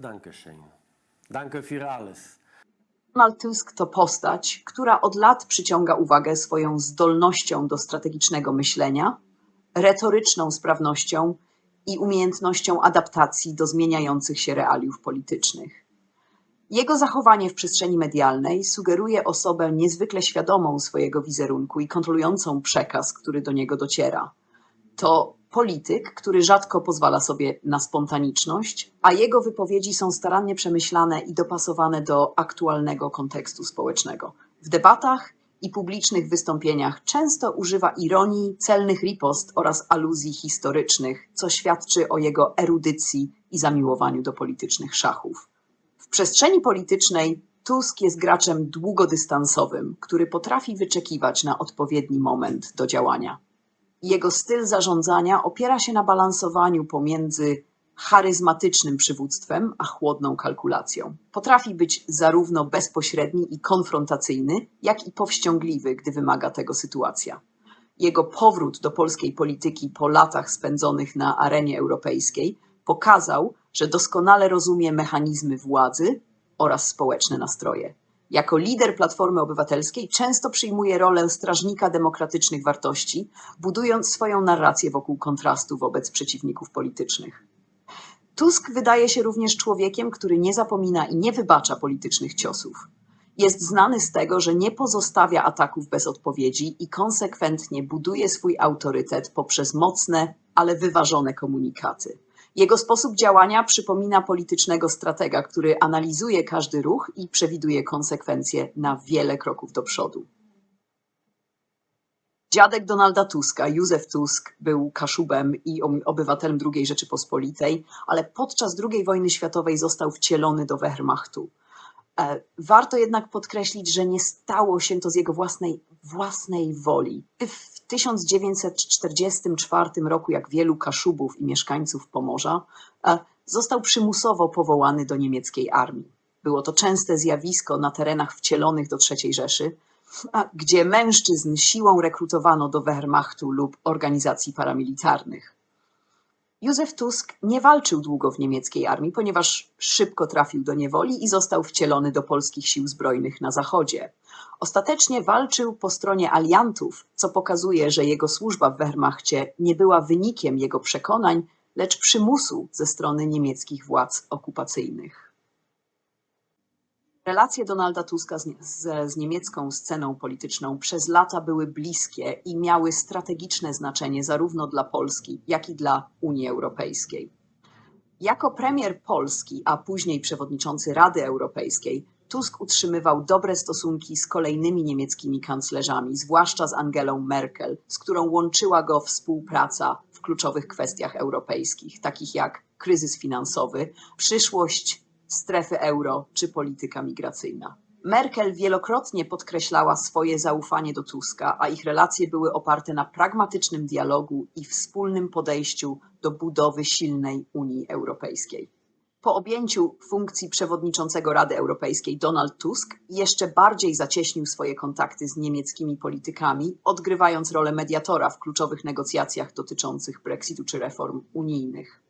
Dankeschön. Danke für alles. Donald Tusk to postać, która od lat przyciąga uwagę swoją zdolnością do strategicznego myślenia, retoryczną sprawnością i umiejętnością adaptacji do zmieniających się realiów politycznych. Jego zachowanie w przestrzeni medialnej sugeruje osobę niezwykle świadomą swojego wizerunku i kontrolującą przekaz, który do niego dociera. To polityk, który rzadko pozwala sobie na spontaniczność, a jego wypowiedzi są starannie przemyślane i dopasowane do aktualnego kontekstu społecznego. W debatach i publicznych wystąpieniach często używa ironii, celnych ripost oraz aluzji historycznych, co świadczy o jego erudycji i zamiłowaniu do politycznych szachów. W przestrzeni politycznej Tusk jest graczem długodystansowym, który potrafi wyczekiwać na odpowiedni moment do działania. Jego styl zarządzania opiera się na balansowaniu pomiędzy charyzmatycznym przywództwem a chłodną kalkulacją. Potrafi być zarówno bezpośredni i konfrontacyjny, jak i powściągliwy, gdy wymaga tego sytuacja. Jego powrót do polskiej polityki po latach spędzonych na arenie europejskiej pokazał, że doskonale rozumie mechanizmy władzy oraz społeczne nastroje. Jako lider Platformy Obywatelskiej często przyjmuje rolę strażnika demokratycznych wartości, budując swoją narrację wokół kontrastu wobec przeciwników politycznych. Tusk wydaje się również człowiekiem, który nie zapomina i nie wybacza politycznych ciosów. Jest znany z tego, że nie pozostawia ataków bez odpowiedzi i konsekwentnie buduje swój autorytet poprzez mocne, ale wyważone komunikaty. Jego sposób działania przypomina politycznego stratega, który analizuje każdy ruch i przewiduje konsekwencje na wiele kroków do przodu. Dziadek Donalda Tuska, Józef Tusk, był Kaszubem i obywatelem II Rzeczypospolitej, ale podczas II wojny światowej został wcielony do Wehrmachtu. E, Warto jednak podkreślić, że nie stało się to z jego własnej, własnej woli. W 1944 roku, jak wielu Kaszubów i mieszkańców Pomorza, e, został przymusowo powołany do niemieckiej armii. Było to częste zjawisko na terenach wcielonych do III Rzeszy, gdzie mężczyzn siłą rekrutowano do Wehrmachtu lub organizacji paramilitarnych. Józef Tusk nie walczył długo w niemieckiej armii, ponieważ szybko trafił do niewoli i został wcielony do polskich sił zbrojnych na zachodzie. Ostatecznie walczył po stronie aliantów, co pokazuje, że jego służba w Wehrmachcie nie była wynikiem jego przekonań, lecz przymusu ze strony niemieckich władz okupacyjnych. Relacje Donalda Tuska z, z, z niemiecką sceną polityczną przez lata były bliskie i miały strategiczne znaczenie zarówno dla Polski, jak i dla Unii Europejskiej. Jako premier Polski, a później przewodniczący Rady Europejskiej, Tusk utrzymywał dobre stosunki z kolejnymi niemieckimi kanclerzami, zwłaszcza z Angelą Merkel, z którą łączyła go współpraca w kluczowych kwestiach europejskich, takich jak kryzys finansowy, przyszłość strefy euro czy polityka migracyjna. Merkel wielokrotnie podkreślała swoje zaufanie do Tuska, a ich relacje były oparte na pragmatycznym dialogu i wspólnym podejściu do budowy silnej Unii Europejskiej. Po objęciu funkcji przewodniczącego Rady Europejskiej Donald Tusk jeszcze bardziej zacieśnił swoje kontakty z niemieckimi politykami, odgrywając rolę mediatora w kluczowych negocjacjach dotyczących Brexitu czy reform unijnych.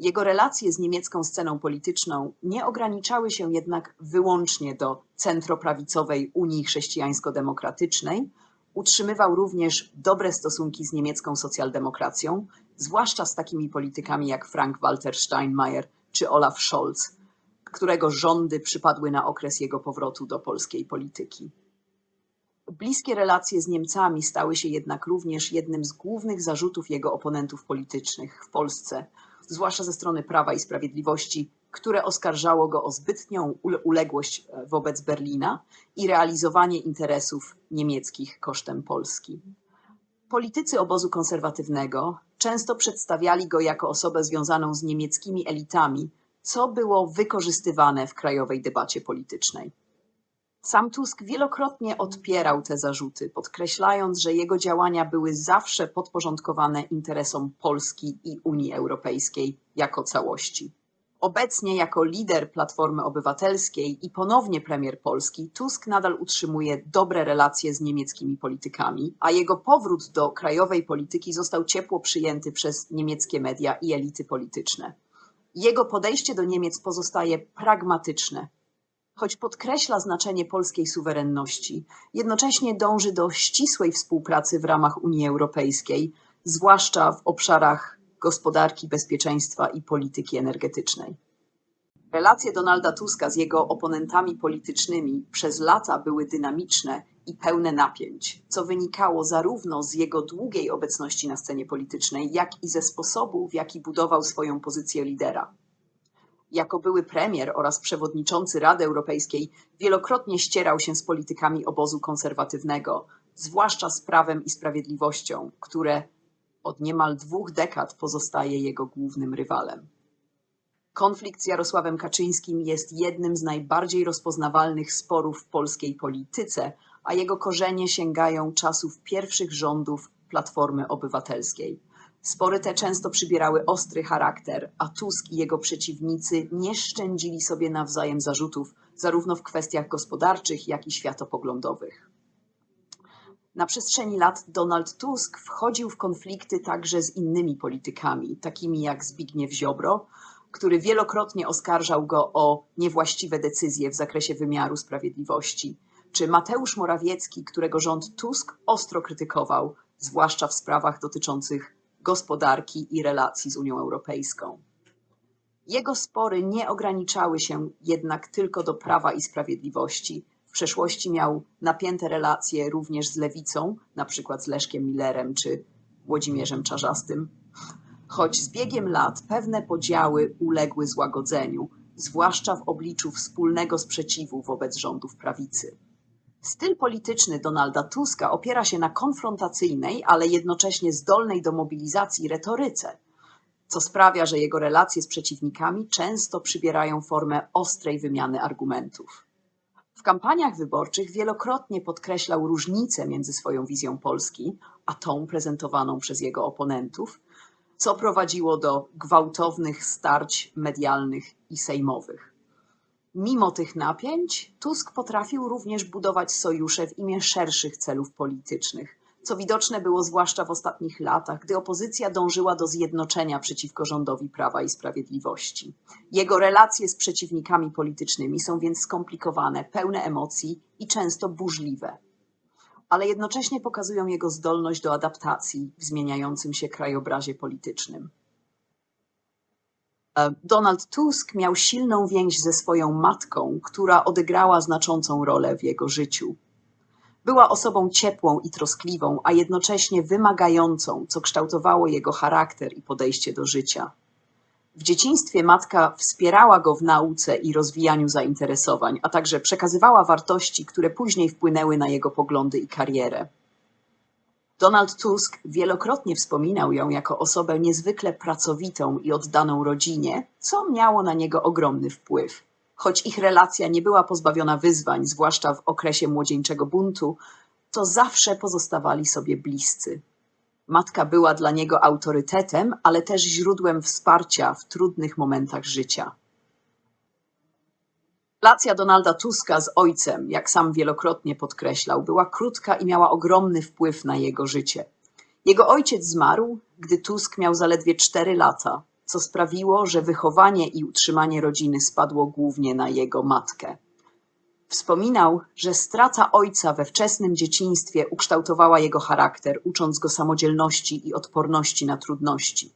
Jego relacje z niemiecką sceną polityczną nie ograniczały się jednak wyłącznie do centroprawicowej Unii Chrześcijańsko-Demokratycznej. Utrzymywał również dobre stosunki z niemiecką socjaldemokracją, zwłaszcza z takimi politykami jak Frank-Walter Steinmeier czy Olaf Scholz, którego rządy przypadły na okres jego powrotu do polskiej polityki. Bliskie relacje z Niemcami stały się jednak również jednym z głównych zarzutów jego oponentów politycznych w Polsce, zwłaszcza ze strony Prawa i Sprawiedliwości, które oskarżało go o zbytnią ule- uległość e, wobec Berlina i realizowanie interesów niemieckich kosztem Polski. Politycy obozu konserwatywnego często przedstawiali go jako osobę związaną z niemieckimi elitami, co było wykorzystywane w krajowej debacie politycznej. Sam Tusk wielokrotnie odpierał te zarzuty, podkreślając, że jego działania były zawsze podporządkowane interesom Polski i Unii Europejskiej jako całości. Obecnie jako lider Platformy Obywatelskiej i ponownie premier Polski, Tusk nadal utrzymuje dobre relacje z niemieckimi politykami, a jego powrót do krajowej polityki został ciepło przyjęty przez niemieckie media i elity polityczne. Jego podejście do Niemiec pozostaje pragmatyczne. Choć podkreśla znaczenie polskiej suwerenności, jednocześnie dąży do ścisłej współpracy w ramach Unii Europejskiej, zwłaszcza w obszarach gospodarki, bezpieczeństwa i polityki energetycznej. Relacje Donalda Tuska z jego oponentami politycznymi przez lata były dynamiczne i pełne napięć, co wynikało zarówno z jego długiej obecności na scenie politycznej, jak i ze sposobu, w jaki budował swoją pozycję lidera. Jako były premier oraz przewodniczący Rady Europejskiej wielokrotnie ścierał się z politykami obozu konserwatywnego, zwłaszcza z prawem i sprawiedliwością, które od niemal dwóch dekad pozostaje jego głównym rywalem. Konflikt z Jarosławem Kaczyńskim jest jednym z najbardziej rozpoznawalnych sporów w polskiej polityce, a jego korzenie sięgają czasów pierwszych rządów Platformy Obywatelskiej. Spory te często przybierały ostry charakter, a Tusk i jego przeciwnicy nie szczędzili sobie nawzajem zarzutów, zarówno w kwestiach gospodarczych, jak i światopoglądowych. Na przestrzeni lat Donald Tusk wchodził w konflikty także z innymi politykami, takimi jak Zbigniew Ziobro, który wielokrotnie oskarżał go o niewłaściwe decyzje w zakresie wymiaru sprawiedliwości, czy Mateusz Morawiecki, którego rząd Tusk ostro krytykował, zwłaszcza w sprawach dotyczących gospodarki i relacji z Unią Europejską. Jego spory nie ograniczały się jednak tylko do prawa i sprawiedliwości. W przeszłości miał napięte relacje również z lewicą, na przykład z Leszkiem Millerem czy Włodzimierzem Czarzastym. Choć z biegiem lat pewne podziały uległy złagodzeniu, zwłaszcza w obliczu wspólnego sprzeciwu wobec rządów prawicy. Styl polityczny Donalda Tuska opiera się na konfrontacyjnej, ale jednocześnie zdolnej do mobilizacji retoryce, co sprawia, że jego relacje z przeciwnikami często przybierają formę ostrej wymiany argumentów. W kampaniach wyborczych wielokrotnie podkreślał różnice między swoją wizją Polski a tą prezentowaną przez jego oponentów, co prowadziło do gwałtownych starć medialnych i sejmowych. Mimo tych napięć, Tusk potrafił również budować sojusze w imię szerszych celów politycznych, co widoczne było zwłaszcza w ostatnich latach, gdy opozycja dążyła do zjednoczenia przeciwko rządowi Prawa i Sprawiedliwości. Jego relacje z przeciwnikami politycznymi są więc skomplikowane, pełne emocji i często burzliwe, ale jednocześnie pokazują jego zdolność do adaptacji w zmieniającym się krajobrazie politycznym. E, Donald Tusk miał silną więź ze swoją matką, która odegrała znaczącą rolę w jego życiu. Była osobą ciepłą i troskliwą, a jednocześnie wymagającą, co kształtowało jego charakter i podejście do życia. W dzieciństwie matka wspierała go w nauce i rozwijaniu zainteresowań, a także przekazywała wartości, które później wpłynęły na jego poglądy i karierę. Donald Tusk wielokrotnie wspominał ją jako osobę niezwykle pracowitą i oddaną rodzinie, co miało na niego ogromny wpływ. Choć ich relacja nie była pozbawiona wyzwań, zwłaszcza w okresie młodzieńczego buntu, to zawsze pozostawali sobie bliscy. Matka była dla niego autorytetem, ale też źródłem wsparcia w trudnych momentach życia. Relacja Donalda Tuska z ojcem, jak sam wielokrotnie podkreślał, była krótka i miała ogromny wpływ na jego życie. Jego ojciec zmarł, gdy Tusk miał zaledwie 4 lata, co sprawiło, że wychowanie i utrzymanie rodziny spadło głównie na jego matkę. Wspominał, że strata ojca we wczesnym dzieciństwie ukształtowała jego charakter, ucząc go samodzielności i odporności na trudności.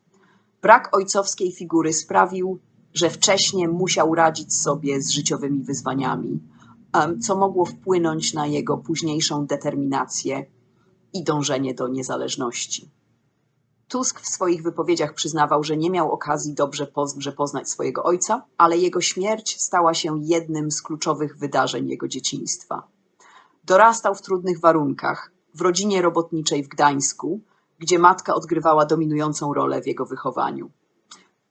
Brak ojcowskiej figury sprawił, że wcześniej musiał radzić sobie z życiowymi wyzwaniami, co mogło wpłynąć na jego późniejszą determinację i dążenie do niezależności. Tusk w swoich wypowiedziach przyznawał, że nie miał okazji dobrze poznać swojego ojca, ale jego śmierć stała się jednym z kluczowych wydarzeń jego dzieciństwa. Dorastał w trudnych warunkach, w rodzinie robotniczej w Gdańsku, gdzie matka odgrywała dominującą rolę w jego wychowaniu.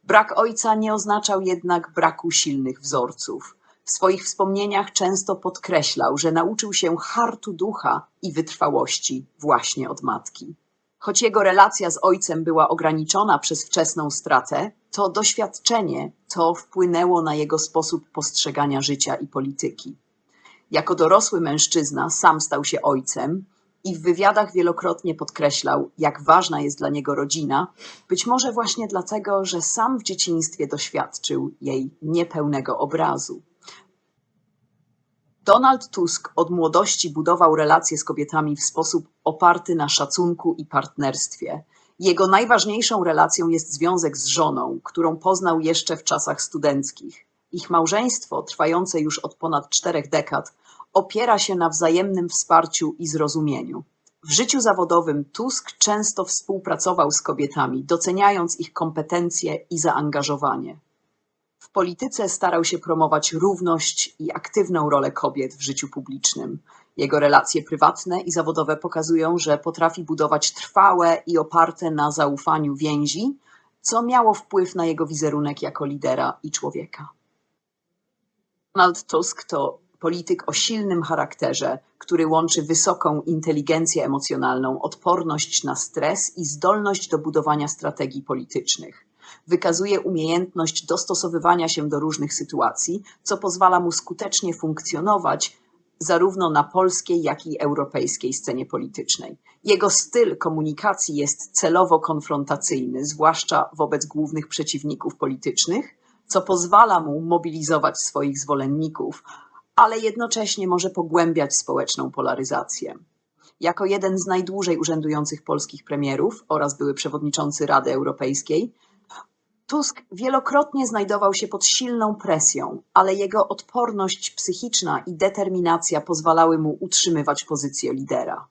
Brak ojca nie oznaczał jednak braku silnych wzorców. W swoich wspomnieniach często podkreślał, że nauczył się hartu ducha i wytrwałości właśnie od matki. Choć jego relacja z ojcem była ograniczona przez wczesną stratę, to doświadczenie to wpłynęło na jego sposób postrzegania życia i polityki. Jako dorosły mężczyzna sam stał się ojcem i w wywiadach wielokrotnie podkreślał, jak ważna jest dla niego rodzina, być może właśnie dlatego, że sam w dzieciństwie doświadczył jej niepełnego obrazu. Donald Tusk od młodości budował relacje z kobietami w sposób oparty na szacunku i partnerstwie. Jego najważniejszą relacją jest związek z żoną, którą poznał jeszcze w czasach studenckich. Ich małżeństwo, trwające już od ponad czterech dekad, opiera się na wzajemnym wsparciu i zrozumieniu. W życiu zawodowym Tusk często współpracował z kobietami, doceniając ich kompetencje i zaangażowanie. W polityce starał się promować równość i aktywną rolę kobiet w życiu publicznym. Jego relacje prywatne i zawodowe pokazują, że potrafi budować trwałe i oparte na zaufaniu więzi, co miało wpływ na jego wizerunek jako lidera i człowieka. Donald Tusk to polityk o silnym charakterze, który łączy wysoką inteligencję emocjonalną, odporność na stres i zdolność do budowania strategii politycznych. Wykazuje umiejętność dostosowywania się do różnych sytuacji, co pozwala mu skutecznie funkcjonować zarówno na polskiej, jak i europejskiej scenie politycznej. Jego styl komunikacji jest celowo konfrontacyjny, zwłaszcza wobec głównych przeciwników politycznych, co pozwala mu mobilizować swoich zwolenników, ale jednocześnie może pogłębiać społeczną polaryzację. Jako jeden z najdłużej urzędujących polskich premierów oraz były przewodniczący Rady Europejskiej, Tusk wielokrotnie znajdował się pod silną presją, ale jego odporność psychiczna i determinacja pozwalały mu utrzymywać pozycję lidera.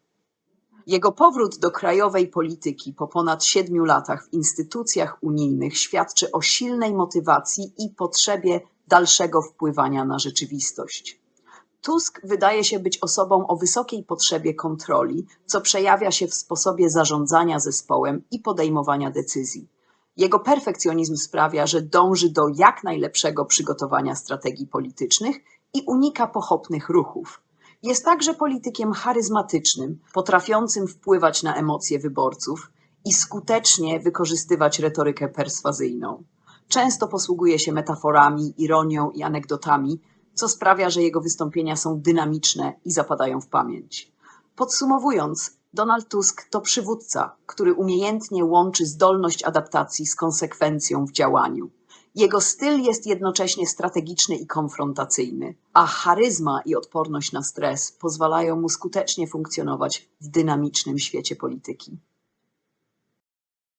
Jego powrót do krajowej polityki po ponad siedmiu latach w instytucjach unijnych świadczy o silnej motywacji i potrzebie dalszego wpływania na rzeczywistość. Tusk wydaje się być osobą o wysokiej potrzebie kontroli, co przejawia się w sposobie zarządzania zespołem i podejmowania decyzji. Jego perfekcjonizm sprawia, że dąży do jak najlepszego przygotowania strategii politycznych i unika pochopnych ruchów. Jest także politykiem charyzmatycznym, potrafiącym wpływać na emocje wyborców i skutecznie wykorzystywać retorykę perswazyjną. Często posługuje się metaforami, ironią i anegdotami, co sprawia, że jego wystąpienia są dynamiczne i zapadają w pamięć. Podsumowując, Donald Tusk to przywódca, który umiejętnie łączy zdolność adaptacji z konsekwencją w działaniu. Jego styl jest jednocześnie strategiczny i konfrontacyjny, a charyzma i odporność na stres pozwalają mu skutecznie funkcjonować w dynamicznym świecie polityki.